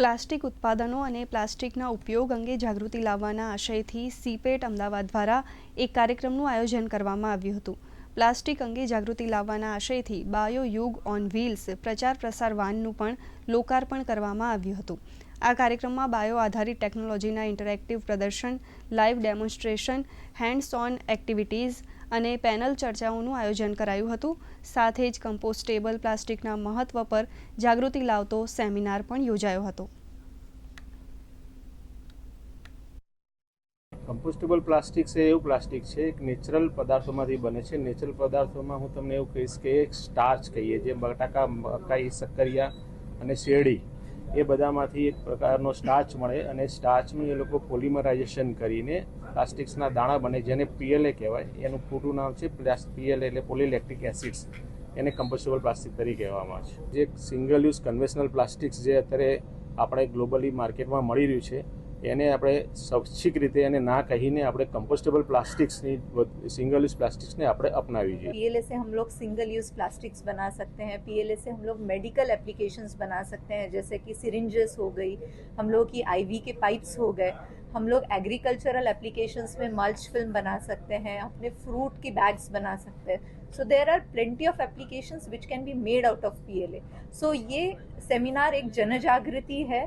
Plastic ઉત્પાદનો અને પ્લાસ્ટિકના ઉપયોગ અંગે જાગૃતિ લાવવાના આશયથી સીપેટ અમદાવાદ દ્વારા એક કાર્યક્રમનું આયોજન કરવામાં આવ્યું હતું. પ્લાસ્ટિક અંગે જાગૃતિ લાવવાના આશયથી બાયો યુગ ઓન વ્હીલ્સ પ્રચાર પ્રસાર વાનનું પણ લોકાર્પણ કરવામાં આવ્યું હતું. આ કાર્યક્રમમાં બાયો આધારિત ટેકનોલોજીના ઇન્ટરેક્ટિવ પ્રદર્શન live demonstration hands on activities અને પેનલ ચર્ચાઓનું આયોજન કરાયું હતું. સાથે જ કમ્પોસ્ટેબલ પ્લાસ્ટિકના મહત્વ પર જાગૃતિ લાવતો સેમિનાર પણ યોજાયો હતો. કમ્પોસ્ટેબલ પ્લાસ્ટિક છે, એવું પ્લાસ્ટિક છે, એક નેચરલ પદાર્થોમાંથી બને છે. નેચરલ પદાર્થોમાં હું તમને એવું કહીશ કે એક સ્ટાર્ચ કહીએ, જે બટાકા, મકાઈ શક્કરિયા અને શેરડી એ બધામાંથી એક પ્રકારનો સ્ટાર્ચ મળે અને સ્ટાર્ચનું એ લોકો પોલિમરાઇઝેશન કરીને પ્લાસ્ટિક્સના દાણા બને, જેને પીએલએ કહેવાય. એનું પૂરું નામ છે પીએલએ એટલે પોલિલેક્ટ્રિક એસિડ્સ એને કમ્પોસ્ટેબલ પ્લાસ્ટિક તરીકે કહેવામાં આવે છે. જે સિંગલ યુઝ કન્વેશનલ પ્લાસ્ટિક્સ જે અત્યારે આપણે ગ્લોબલી માર્કેટમાં મળી રહ્યું છે એને આપણે સ્વૈચ્છિક રીતે એને ના કહીને આપણે કમ્પોસ્ટેબલ પ્લાસ્ટિક્સની સિંગલ યુઝ પ્લાસ્ટિક્સને આપણે અપનાવી જોઈએ पीएलए से हम लोग सिंगल यूज प्लास्टिक्स बना सकते हैं पीएलए से हम लोग मेडिकल एप्लीकेशंस बना सकते हैं जैसे कि सिरिंजेस हो गई हम लोग की आईवी के पाइप्स हो गए हम लोग एग्रीकल्चरल एप्लीकेशंस में मल्च फिल्म बना सकते हैं अपने फ्रूट की बैग्स बना सकते हैं so there are plenty of applications which can be made out of PLA so ये सेमिनार एक जन जागृति है